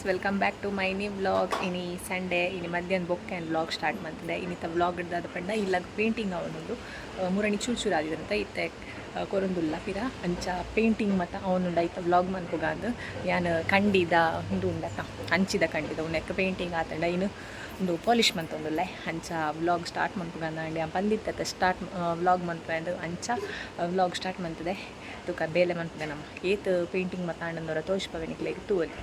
Guys welcome back to my new vlog ಇನಿ Sunday ಇನಿ ಮಧ್ಯಾಹ್ನ ಬೊಕ್ಕೆ ಆ್ಯಂಡ್ ವ್ಲಾಗ್ ಸ್ಟಾರ್ಟ್ ಮಾಡ್ತಿದ್ದೆ ಇನ್ನಿತ ವ್ಲಾಗ್ ಹಿಡ್ದಾದ ಪಂಡ ಇಲ್ಲ ಪೇಂಟಿಂಗ್ ಅವನೊಂದು. ಮೂರಣಿ ಚೂರು ಚೂರು ಆದಿದಂತ ಇತ್ತೆ ಕೊರೊಂದುಲ್ಲ ಪಿರ, ಅಂಚ ಪೇಂಟಿಂಗ್ ಮತ್ತು ಅವನುಂಡ ಇತ್ತ ವ್ಲಾಗ್ ಮನ್ಪುಗ ಅಂದು. ಯಾನು ಕಂಡಿದ ಹಿಂದು ಉಂಡತ್ತ. ಹಂಚಿದ ಕಂಡಿದ. ಉಣ್ಣೆಕ್ಕ ಪೇಂಟಿಂಗ್ ಆತಂಡ. ಇನ್ನು ಒಂದು ಪಾಲಿಶ್ ಮಂತೊಂದುಲ್ಲೆ ಅಂಚ ವ್ಲಾಗ್ ಸ್ಟಾರ್ಟ್ ಮನ್ಪುಗ ಅಂಡಿ ಬಂದಿತ್ತ ಸ್ಟಾರ್ಟ್ ವ್ಲಾಗ್ ಮನ್ಪೆ ಅಂದ್ರೆ ಅಂಚ ವ್ಲಾಗ್ ಸ್ಟಾರ್ಟ್ ಮಂತದೆ ತುಕ ಬೇಲೆ ಮನ್ಪುಗ ನಮ್ಮ. ಏತ್ ಪೇಂಟಿಂಗ್ ಮತ್ತು ಆಂಡಂದವರ ತೋಷ್ಪವೆನಿಕ್ಲೆ ತೂವಲಿ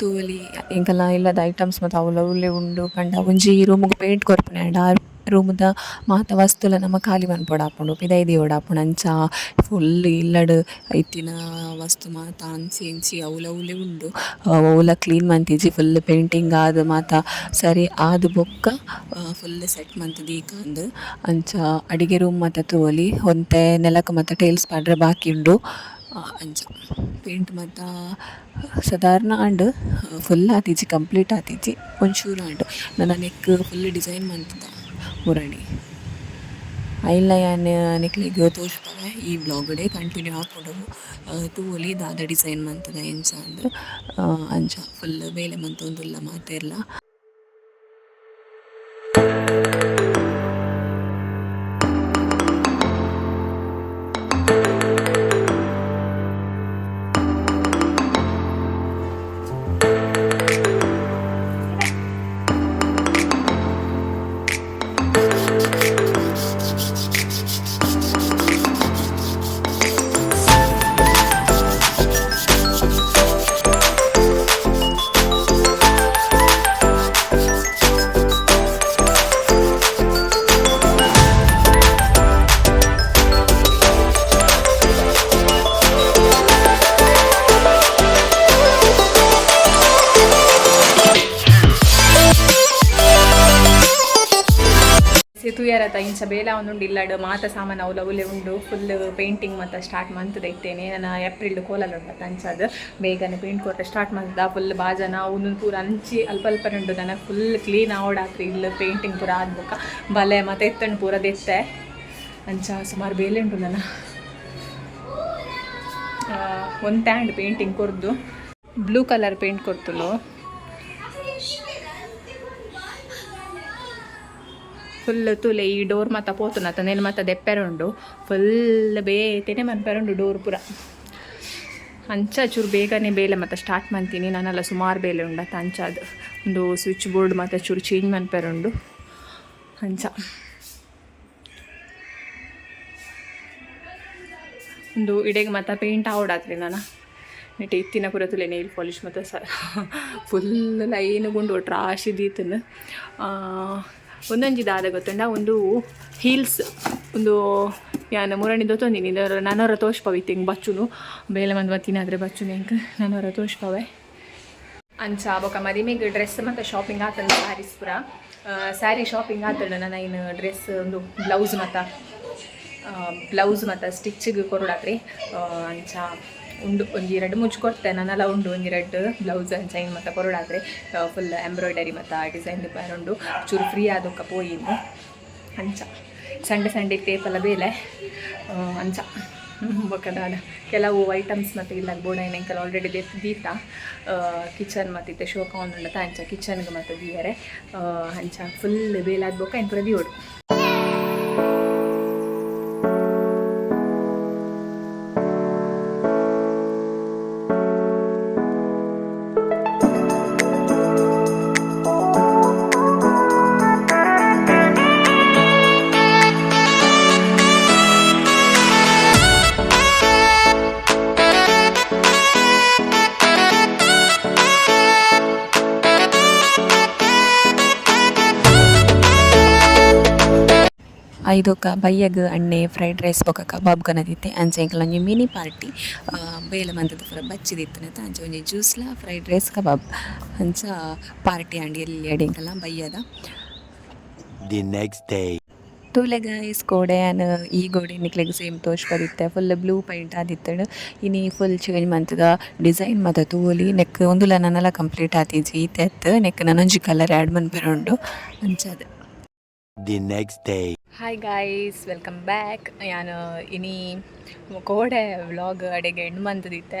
ತೂವಲಿ ಇಂಕಲ್ಲ ಇಲ್ಲದ ಐಟಮ್ಸ್ ಮತ್ತು ಅವಲ ಉಲ್ಲೆ ಉಂಡು ಪಂಡ ಒಂಜಿ ರೂಮಿಗೆ ಪೇಂಟ್ ಕೊರ್ಪುನೆ ಆಂಡ. ಆ ರೂಮ್ದ ಮಾತ ವಸ್ತುಲ ನಮ್ಮ ಖಾಲಿ ಮನ್ಪೊಡ ಆಪುಂಡು. ಓಡಾಪುಂಡು ಅಂಚ ಫುಲ್ ಇಲ್ಲಡ್ ಐತಿನ ವಸ್ತು ಮಾತ ಅಂಚಿ ಇಂಚಿ ಅವಲ ಉಲ್ಲೆ ಉಂಡು. ಅವಲ ಕ್ಲೀನ್ ಮಂತಿಜಿ ಫುಲ್ ಪೇಂಟಿಂಗ್ ಆದ್ ಮಾತ ಸರಿ ಆದ್ ಬೊಕ್ಕ ಫುಲ್ ಸೆಟ್ ಮಂತುದು ಈಗ ಅಂದ್. ಅಂಚ ಅಡಿಗೆ ರೂಮ್ ಮಾತ ತೂವಲಿ ಒಂತೆ ನೆಲಕ್ ಮಾತ ಟೇಲ್ಸ್ ಪಾಡ್ರೆ ಬಾಕಿ ಉಂಡು. ಅಂಚ. ಪೇಂಟ್ ಮಾತ ಸಾಧಾರಣ ಆಂಡ್ ಫುಲ್ ಆತಿಜಿ ಕಂಪ್ಲೀಟ್ ಆತಿಜಿ ಒಂಚೂರು ಆಂಡ್ ನನ್ನ ನೆಕ್ ಫುಲ್ ಡಿಸೈನ್ ಮಂತದ ಮುರಣಿ. ಐಲ್ಲ ಯಾನ್ ನೆಕ್ಲಿಗೆ ತೋರಿಸ್ತಾರೆ. ಈ ಬ್ಲಾಗಡೆ ಕಂಟಿನ್ಯೂ ಹಾಕ್ಕೊಡೋದು ತೂವಲಿ ದಾದ ಡಿಸೈನ್ ಮಂತದ ಎಂಚ ಅಂದ್ರೆ ಅಂಚ. ಫುಲ್ ಬೇಲೆ ಮಂತೊಂದುಲ್ಲ ಮಾತೆಲ್ಲ ಸಿತುಯರತ ಇಂಚ ಬೇಲ ಒಂದುಂಡು ಇಲ್ಲಡ್, ಮಾತ ಸಾಮಾನು ಅವಲ ಉಲೆ ಉಂಡು ಫುಲ್ ಪೇಂಟಿಂಗ್ ಮತ್ತು ಸ್ಟಾರ್ಟ್ ಮಂತದ ಇತ್ತೇನೆ. ನಾನು ಏಪ್ರಿಲ್ ಕೋಲಲ್ಲಿ ಉಂಟು ಅಂಚದು. ಬೇಗನೆ ಪೇಂಟ್ ಕೊಟ್ಟರೆ ಸ್ಟಾರ್ಟ್ ಮಂತದ ಫುಲ್ ಬಾಜನ ಒಂದೊಂದು ಪೂರ ಅಂಚಿ ಅಲ್ಪ ಅಲ್ಪ ಉಂಡು ನನಗೆ ಫುಲ್ ಕ್ಲೀನ್ ಆವಡಾತ್ರಿ ಇಲ್ಲ ಪೇಂಟಿಂಗ್ ಪೂರ ಆದ್ಬೇಕ ಬಲೆ ಮತ್ತೆ ಎತ್ತಂಡು ಪೂರ ದೆತ್ತೆ. ಅಂಚ ಸುಮಾರು ಬೇಲೆ ಉಂಟು ನನ್ನ ಒಂದು ಟ್ಯಾಂಡ್ ಪೇಂಟಿಂಗ್ ಕೊರ್ದು ಬ್ಲೂ ಕಲರ್ ಪೇಂಟ್ ಕೊಡ್ತಲು. ಫುಲ್ ತುಲೆ ಈ ಡೋರ್ ಮಾತ ಪೋತುನ ನೇನು ಮಾತ ದೆಪ್ಪೆರುಂಡು ಫುಲ್ ಬೇತೆನೆ ಮನ್ಪೆರುಂಡು ಡೋರ್ ಪೂರ ಅಂಚ ಚೂರು ಬೇಗನೆ ಬೇಲೆ ಮತ್ತು ಸ್ಟಾರ್ಟ್ ಮಾಡ್ತೀನಿ ನಾನೆಲ್ಲ ಸುಮಾರು ಬೇಲೆ ಉಂಡು ಅಂಚ ಅದು ಒಂದು ಸ್ವಿಚ್ ಬೋರ್ಡ್ ಮತ್ತು ಚೂರು ಚೇಂಜ್ ಮನ್ಪೆರುಂಡು ಅಂಚ ಒಂದು ಇಡೆಗೆ ಮತ್ತು ಪೇಂಟ್ ಆವಡಾತ್ರಿ ನಾನು ನೆಟ್ ಇತ್ತಿನ ಪೂರ ತುಲೆ ನೈಲ್ ಪಾಲಿಶ್ ಮತ್ತು ಸ ಫುಲ್ ಲೈನ್ ಗುಂಡು ಟ್ರಾಶ್ ದೀತನು ಒಂದೊಂಜಿ ಇದಾದ ಗೊತ್ತುಂಡ ಒಂದು ಹೀಲ್ಸ್ ಒಂದು ಯಾನ ಮೂರನೇದು ತೊಂದಿನಿ. ಇದರ ನಾನವರ ತೋಷ್ಪವಿತ್ತು ಬಚ್ಚುನು. ಬೇಲೆ ಮಂದಿ ಮತ್ತಿನಾದರೆ ಬಚ್ಚುನು ಹಿಂಗೆ. ನಾನವರ ತೋಷ್ಪವೆ ಅಂಚ ಬೊಕ ಮರಿಮೆಗ್ ಡ್ರೆಸ್ ಮತ್ತು ಶಾಪಿಂಗ್ ಆತಂದು ಸ್ಯಾರೀಸ್ ಪೂರ. ಸ್ಯಾರಿ ಶಾಪಿಂಗ್ ಆತಲ್ಲ ನನ್ನ ಇನ್ನು ಡ್ರೆಸ್ ಒಂದು ಬ್ಲೌಸ್ ಮತ್ತು ಬ್ಲೌಸ್ ಮತ್ತು ಸ್ಟಿಚ್ಚಿಗೆ ಕೊರಡಾತ್ರಿ ಅಂಚ ಉಂಡು ಒಂಜಿ ಎರಡು ಮುಚ್ಚಿ ಕೊಡ್ತೆ ನಾನೆಲ್ಲ ಉಂಡು ಒಂಜಿ ಎರಡು ಬ್ಲೌಸ್ ಅಂಡ್ ಚೈನ್ ಮತ್ತು ಕೊರಡಾದರೆ ಫುಲ್ ಎಂಬ್ರಾಯ್ಡರಿ ಮತ್ತು ಡಿಸೈನ್ ಉಂಡು. ಚೂರು ಫ್ರೀ ಆದೊಕ್ಕ ಪೋಯಿಂದು ಅಂಚ. ಸಂಡೆ ಸಂಡೆ ಟೇಪಲ್ಲ ಬೇಲೆ. ಆ, ಅಂಚ. ಬೊಕ್ಕದಾದ ಕೆಲವು ಐಟಮ್ಸ್ ಮತ್ತು ಇಲ್ಲ ಬೋಡೈನ ಇಂಕಲ್ ಆಲ್ರೆಡಿ ದೆತ್. ದೀತ ಕಿಚನ್ ಮತ್ತು ಇತ್ತೆ ಶೋಕ ಒಂದುಂಡ ಅಂಚ. ಕಿಚನ್ಗೆ ಮತ್ತು ದೀಯರೆ. ಅಂಚ. ಫುಲ್ ಬೇಲಾದ ಬೋಕ ಇನ್ನು ಪೂರ ದಿಯೋಡು. ಐದೊಕ್ಕ ಬಯ್ಯಗ್ ಅಣ್ಣೆ ಫ್ರೈಡ್ ರೈಸ್ ಬೊಕ ಕಬಾಬ್ ಕನದಿತ್ತೆ ಅಂಚ ಎಂಕಲ್ ಒಂಜಿ ಮಿನಿ ಪಾರ್ಟಿ ಬೇಲೆ ಮಂತದ ಪೂರ ಬಚ್ಚಿದಿತ್ತನೆ ಅಂಚೆ ಒಂಜಿ ಜ್ಯೂಸ್ಲ ಫ್ರೈಡ್ ರೈಸ್ ಕಬಾಬ್. ಅಂಚ ಪಾರ್ಟಿ ಅಂಡಿ ಎಲ್ಲಿ ಅಡಿ ಎಂಕಲ್ಲ ಬಯ್ಯದ ದಿ ನೆಕ್ಸ್ಟ್ ಡೇ ತೂಲೆ ಗೈಸ್ ಆನ್ ಈ ಗೋಡೆ ನಿಕ್ಲೆಗ್ ಸೇಮ್ ತೋಚ್ಪದಿತ್ತೆ ಫುಲ್ ಬ್ಲೂ ಪೈಂಟ್ ಆದಿತ್ತಡು ಇನಿ ಫುಲ್ ಚೇಂಜ್ ಮಂತದ ಡಿಸೈನ್ ಮಾತ ತೂಲಿ ನೆಕ್ ಒಂದುಲ ನನ್ನೆಲ್ಲ ಕಂಪ್ಲೀಟ್ ಆತಿಜಿ ಈತೆತ್ ನೆಕ್ ನನೊಂಜಿ ಕಲರ್ ಆ್ಯಡ್ ಮನ್ಪೆರುಂಡು ಅಂಚದ the next day. Hi guys welcome back ಯಾನು ಇನಿ ಕೋಡೆ ವ್ಲಾಗ್ ಅಡೆಗೆ ಹೆಣ್ಣು ಮಂತದಿತ್ತೆ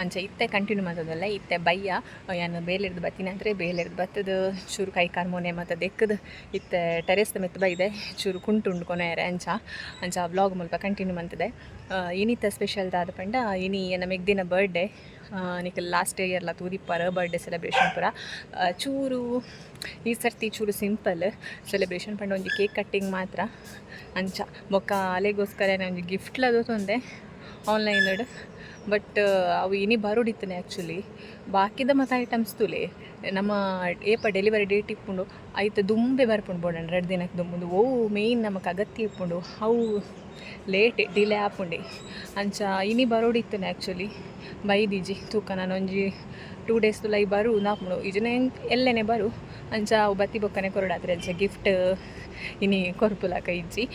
ಅಂಚೆ ಇತ್ತೆ ಕಂಟಿನ್ಯೂ ಮಾಡೋದಲ್ಲ, ಇತ್ತೆ ಬಯ್ಯ. ಏನು ಬೇಲೆಡ್ದು ಬತ್ತಿನ ಅಂದರೆ ಬೇಲೆಡ್ದು ಬತ್ತದು, ಚೂರು ಕೈ ಕಾರ್ ಮೋನೆ ಮತ್ತು ದೆಕ್ಕದು, ಇತ್ತೆ ಟೆರೆಸ್ದ ಮೆತ್ತ ಬೈದೆ, ಚೂರು ಕುಂಟು ಉಂಡ್ಕೊನೇರೆ ಅಂಚ. ಅಂಚ ವ್ಲಾಗ್ ಮೂಲಕ ಕಂಟಿನ್ಯೂ ಮಂತದೆ. ಇನಿತ್ತ ಸ್ಪೆಷಲ್ ದಾದ ಪಂಡ, ಇನಿ ನಮಗೆ ದಿನ ಬರ್ಡೇ ನಿಕ್ ಲಾಸ್ಟ್ ಇಯರ್ಲ ತೂದಿಪ್ಪರ ಬರ್ಡೇ ಸೆಲೆಬ್ರೇಷನ್ ಪೂರ. ಚೂರು, ಈ ಸರ್ತಿ ಚೂರು ಸಿಂಪಲ್ ಸೆಲೆಬ್ರೇಷನ್ ಪಂಡ ಒಂದು ಕೇಕ್ ಕಟ್ಟಿಂಗ್ ಮಾತ್ರ. ಅಂಚ ಬೊಕ್ಕ ಅಲೆಗೋಸ್ಕರ ಒಂಜಿ ಗಿಫ್ಟ್ಲದು ತೊಂದೆ ಆನ್ಲೈನ್ಡ್ ಬಟ್ ಅವು ಇನಿ ಬರೋಡಿತ್ತನೆ ಆ್ಯಕ್ಚುಲಿ ಬಾಕಿದ ಮತ್ತು ಐಟಮ್ಸ್ ತುಲೆ ನಮ್ಮ ಏಪ ಡೆಲಿವರಿ ಡೇಟ್ ಇಪ್ಪುಂಡು ಆಯ್ತು ದುಂಬೆ ಬರ್ಪುಂಡು ಬೋಡಣ ಎರಡು ದಿನಕ್ಕೆ ದುಂಬುದು ಓ ಮೇಯ್ನ್ ನಮಗೆ ಅಗತ್ಯ ಇಪ್ಪುಂಡು. ಅವು ಲೇಟ್ ಡಿಲೇ ಆಪುಂಡೆ. ಅಂಚ ಇನಿ ಬರೋಡಿತ್ತನೆ ಆ್ಯಕ್ಚುಲಿ ಬೈದಿಜಿ ತೂಕ ನಾನು ಒಂಜಿ ಟೂ ಡೇಸ್ ತುಲ ಈ ಬರು, ನಾಪುಂಡು. ಇಜನೆ ಎಲ್ಲೆನೆ ಬರು? ಅಂಚ ಅವು ಬತ್ತಿ ಬೊಕ್ಕನೆ ಕೊರಡಾತ್ರೆ, ಅಂಚ ಗಿಫ್ಟ್ ಇನಿ ಕೊರ್ಪುಲಕ ಇಜ್ಜಿ